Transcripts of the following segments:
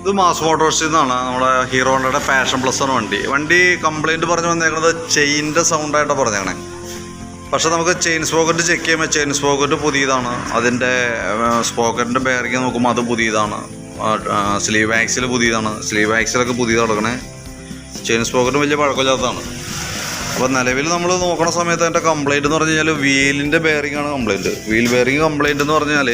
ഇത് മാസ് മോട്ടോഴ്സിൽ നിന്നാണ് നമ്മുടെ ഹീറോ ഹോണ്ടയുടെ പാഷൻ പ്ലസ് ആണ് വണ്ടി. വണ്ടി കംപ്ലൈന്റ് പറഞ്ഞു വന്നേക്കുന്നത് ചെയിന്റെ സൗണ്ടായിട്ടാണ് പറഞ്ഞേക്കണേ. പക്ഷേ നമുക്ക് ചെയിൻ സ്പോക്കറ്റ് ചെക്ക് ചെയ്യുമ്പോൾ ചെയിൻ സ്പോക്കറ്റ് പുതിയതാണ്. അതിന്റെ സ്പോക്കറ്റിന്റെ ബെയറിങ് നോക്കുമ്പോൾ അത് പുതിയതാണ്. സ്ലീവ് ആക്സിൽ പുതിയതാണ്. സ്ലീവ് ആക്സിലൊക്കെ പുതിയതാണ് കിടക്കണേ. ചെയിൻ സ്പോക്കറ്റ് വലിയ പഴക്കമില്ലാത്തതാണ്. അപ്പോൾ നിലവിൽ നമ്മൾ നോക്കണ സമയത്ത് എന്റെ കംപ്ലൈന്റ് എന്ന് പറഞ്ഞു കഴിഞ്ഞാൽ വീലിന്റെ ബെയറിംഗ് ആണ് കംപ്ലൈന്റ് വീൽ ബെയറിംഗ് കംപ്ലൈന്റ് എന്ന് പറഞ്ഞാൽ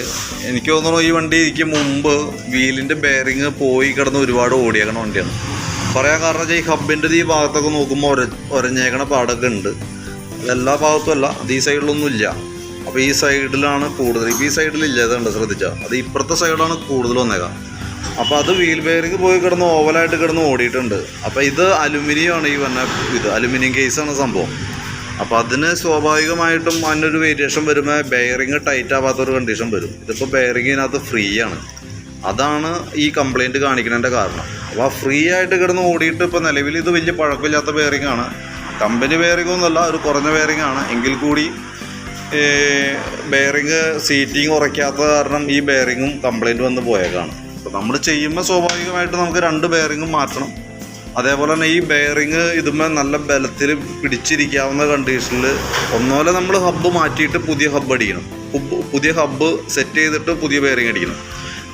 എനിക്ക് തോന്നുന്നു ഈ വണ്ടി എനിക്ക് മുമ്പ് വീലിന്റെ ബെയറിംഗ് പോയി കിടന്ന് ഒരുപാട് ഓടിയേക്കണ വണ്ടിയാണ്. പറയാൻ കാരണം വെച്ചാൽ ഈ ഹബിന്റെ ഈ ഭാഗത്തൊക്കെ നോക്കുമ്പോൾ ഒര ഒരഞ്ഞേക്കണ പാടൊക്കെ ഉണ്ട്. എല്ലാ ഭാഗത്തും അല്ല അത് ഈ സൈഡിലൊന്നും ഇല്ല. അപ്പോൾ ഈ സൈഡിലാണ് കൂടുതൽ ഇപ്പോൾ ഈ സൈഡിലില്ല ഇതുണ്ട് ശ്രദ്ധിച്ചാൽ അത് ഇപ്പുറത്തെ സൈഡാണ് കൂടുതൽ വന്നേക്കാം. അപ്പോൾ അത് വീൽ ബെയറിംഗ് പോയി കിടന്ന് ഓവലായിട്ട് കിടന്ന് ഓടിയിട്ടുണ്ട്. അപ്പോൾ ഇത് അലുമിനിയം ആണ് ഈ വന്ന ഇത് അലുമിനിയം കേസാണ് സംഭവം. അപ്പോൾ അതിന് സ്വാഭാവികമായിട്ടും അതിനൊരു വേരിയേഷൻ വരുമ്പോൾ ബെയറിങ് ടൈറ്റ് ആവാത്തൊരു കണ്ടീഷൻ വരും. ഇതിപ്പോൾ ബെയറിങ്ങിനകത്ത് ഫ്രീ ആണ്. അതാണ് ഈ കംപ്ലൈന്റ് കാണിക്കുന്നതിന്റെ കാരണം. അപ്പോൾ ഫ്രീ ആയിട്ട് കിടന്ന് ഓടിയിട്ട് ഇപ്പോൾ നിലവിൽ ഇത് വലിയ പഴക്കമില്ലാത്ത ബെയറിംഗ് ആണ്. കമ്പനി ബെയറിംഗ് ഒന്നുമല്ല ഒരു കുറഞ്ഞ ബെയറിംഗ് ആണ്. എങ്കിൽ കൂടി ബെയറിങ് സീറ്റിംഗ് ഉറയ്ക്കാത്ത കാരണം ഈ ബെയറിങ്ങും കംപ്ലൈന്റ് വന്ന് പോയേക്കാണ്. അപ്പോൾ നമ്മൾ ചെയ്യുമ്പോൾ സ്വാഭാവികമായിട്ട് നമുക്ക് രണ്ട് ബെയറിങ്ങും മാറ്റണം. അതേപോലെ തന്നെ ഈ ബെയറിങ് ഇതുമേ നല്ല ബലത്തിൽ പിടിച്ചിരിക്കാവുന്ന കണ്ടീഷനിൽ ഒന്നുപോലെ നമ്മൾ ഹബ്ബ് മാറ്റിയിട്ട് പുതിയ ഹബ്ബ് അടിക്കണം. പുതിയ ഹബ്ബ് സെറ്റ് ചെയ്തിട്ട് പുതിയ ബെയറിങ് അടിക്കണം.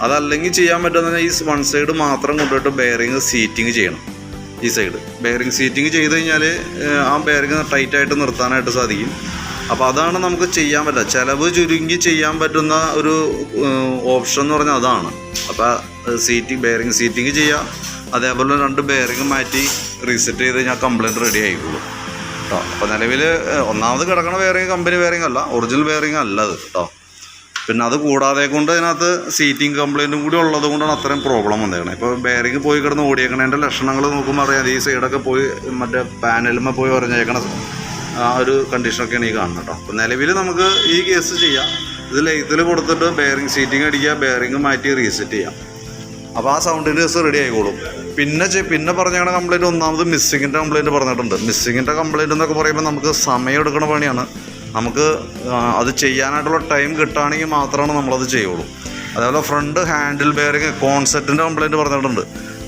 അതല്ലെങ്കിൽ ചെയ്യാൻ പറ്റുന്ന ഈ വൺ സൈഡ് മാത്രം കൊണ്ടുപോയിട്ട് ബെയറിങ് സീറ്റിങ് ചെയ്യണം. ഈ സൈഡ് ബെയറിങ് സീറ്റിങ് ചെയ്ത് കഴിഞ്ഞാൽ ആ ബെയറിങ് ടൈറ്റായിട്ട് നിർത്താനായിട്ട് സാധിക്കും. അപ്പോൾ അതാണ് നമുക്ക് ചെയ്യാൻ പറ്റുക. ചിലവ് ചുരുങ്ങി ചെയ്യാൻ പറ്റുന്ന ഒരു ഓപ്ഷൻ എന്ന് പറഞ്ഞാൽ അതാണ്. അപ്പോൾ സീറ്റിംഗ് ബെയറിംഗ് സീറ്റിംഗ് ചെയ്യാം. അതേപോലെ രണ്ട് ബെയറിംഗ് മാറ്റി റീസെറ്റ് ചെയ്ത് കഴിഞ്ഞാൽ കംപ്ലൈന്റ് റെഡി ആയിക്കോളും. കേട്ടോ അപ്പോൾ നിലവിൽ ഒന്നാമത് കിടക്കണ ബെയറിംഗ് കമ്പനി ബെയറിംഗ് അല്ല ഒറിജിനൽ ബെയറിംഗ് അല്ല അത് കേട്ടോ പിന്നെ അത് കൂടാതെ കൊണ്ട് അതിനകത്ത് സീറ്റിംഗ് കംപ്ലൈന്റും കൂടി ഉള്ളത് കൊണ്ടാണ് അത്രയും പ്രോബ്ലം വന്നേക്കണത് ഇപ്പോൾ ബെയറിംഗ് പോയി കിടന്ന് ഓടിയേക്കണതിന്റെ ലക്ഷണങ്ങൾ നോക്കുമ്പോൾ അറിയാം ഈ സൈഡൊക്കെ പോയി മറ്റേ പാനലുമ്മ പോയി ഉറഞ്ഞേക്കണ ആ ഒരു കണ്ടീഷനൊക്കെയാണ് ഈ കാണുന്നത് കേട്ടോ അപ്പോൾ നിലവിൽ നമുക്ക് ഈ കേസ് ചെയ്യാം. ഇത് ലൈത്തിൽ കൊടുത്തിട്ട് ബെയറിംഗ് സീറ്റിംഗ് അടിക്കുക ബെയറിംഗ് മാറ്റി റീസെറ്റ് ചെയ്യാം. അപ്പോൾ ആ സൗണ്ടിന്റെ കേസ് റെഡി ആയിക്കോളും. പിന്നെ പിന്നെ പറഞ്ഞാണ് കംപ്ലൈന്റ് ഒന്നാമത് മിസ്സിങ്ങിന്റെ കംപ്ലൈന്റ് പറഞ്ഞിട്ടുണ്ട്. മിസ്സിങ്ങിന്റെ കംപ്ലൈന്റ് എന്നൊക്കെ പറയുമ്പോൾ നമുക്ക് സമയം എടുക്കുന്ന പണിയാണ്. നമുക്ക് അത് ചെയ്യാനായിട്ടുള്ള ടൈം കിട്ടുകയാണെങ്കിൽ മാത്രമാണ് നമ്മളത് ചെയ്യുള്ളൂ. അതേപോലെ ഫ്രണ്ട് ഹാൻഡിൽ ബെയറിങ് കോൺസെപ്റ്റിന്റെ കംപ്ലൈന്റ് പറഞ്ഞിട്ടുണ്ട്.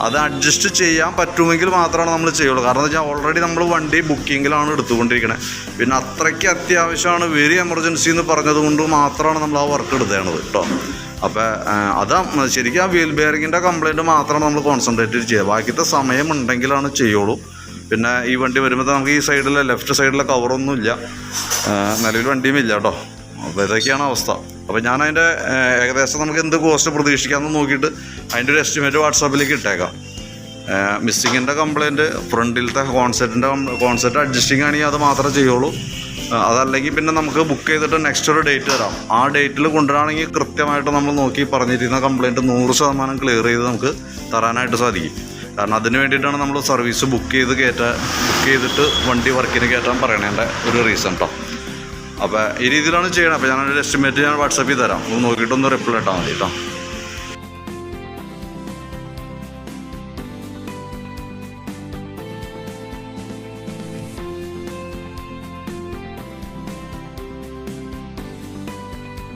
അത് അഡ്ജസ്റ്റ് ചെയ്യാൻ പറ്റുമെങ്കിൽ മാത്രമാണ് നമ്മൾ ചെയ്യുള്ളൂ. കാരണം വെച്ചാൽ ഓൾറെഡി നമ്മൾ വണ്ടി ബുക്കിങ്ങിലാണ് എടുത്തുകൊണ്ടിരിക്കുന്നത് പിന്നെ അത്രയ്ക്ക് അത്യാവശ്യമാണ് വെരി എമർജൻസി എന്ന് പറഞ്ഞത് കൊണ്ട് മാത്രമാണ് നമ്മൾ ആ വർക്ക് എടുത്തേണത് കേട്ടോ അപ്പോൾ അതാ ശരിക്കും ആ വീൽ ബെയറിങ്ങിന്റെ കംപ്ലയിന്റ് മാത്രമാണ് നമ്മൾ കോൺസെൻട്രേറ്റ് ചെയ്യുക. ബാക്കിത്തെ സമയം ഉണ്ടെങ്കിലാണ് ചെയ്യുള്ളൂ. പിന്നെ ഈ വണ്ടി വരുമ്പോൾ നമുക്ക് ഈ സൈഡിലെ ലെഫ്റ്റ് സൈഡിലെ കവറൊന്നുമില്ല നിലവിൽ വണ്ടിയും ഇല്ല കേട്ടോ അപ്പോൾ ഇതൊക്കെയാണ് അവസ്ഥ. അപ്പോൾ ഞാൻ അതിന്റെ ഏകദേശം നമുക്ക് എന്ത് കോസ്റ്റ് പ്രതീക്ഷിക്കാമെന്ന് നോക്കിയിട്ട് അതിന്റെ ഒരു എസ്റ്റിമേറ്റ് വാട്സാപ്പിലേക്ക് ഇട്ടേക്കാം. മിസ്സിങ്ങിന്റെ കംപ്ലൈന്റ് ഫ്രണ്ടിലത്തെ കോൺസെപ്റ്റിന്റെ കോൺസെപ്റ്റ് അഡ്ജസ്റ്റിംഗ് ആണെങ്കിൽ അത് മാത്രമേ ചെയ്യുള്ളൂ. അതല്ലെങ്കിൽ പിന്നെ നമുക്ക് ബുക്ക് ചെയ്തിട്ട് നെക്സ്റ്റ് ഒരു ഡേറ്റ് തരാം. ആ ഡേറ്റിൽ കൊണ്ടുവരാണെങ്കിൽ കൃത്യമായിട്ട് നമ്മൾ നോക്കി പറഞ്ഞിരിക്കുന്ന കംപ്ലൈന്റ് നൂറ് ശതമാനം ക്ലിയർ ചെയ്ത് നമുക്ക് തരാനായിട്ട് സാധിക്കും. കാരണം അതിന് വേണ്ടിയിട്ടാണ് നമ്മൾ സർവീസ് ബുക്ക് ചെയ്ത് കയറ്റാൻ ബുക്ക് ചെയ്തിട്ട് വണ്ടി വർക്കിന് കയറ്റാൻ പറയണേന്റെ ഒരു റീസൺ കേട്ടോ അപ്പോൾ ഈ രീതിയിലാണ് ചെയ്യണം അപ്പോൾ ഞാനൊരു എസ്റ്റിമേറ്റ് ഞാൻ വാട്സപ്പിൽ തരാം. ഒന്ന് നോക്കിയിട്ടൊന്ന് റിപ്ലൈ ഇട്ടാൽ മതി കേട്ടോ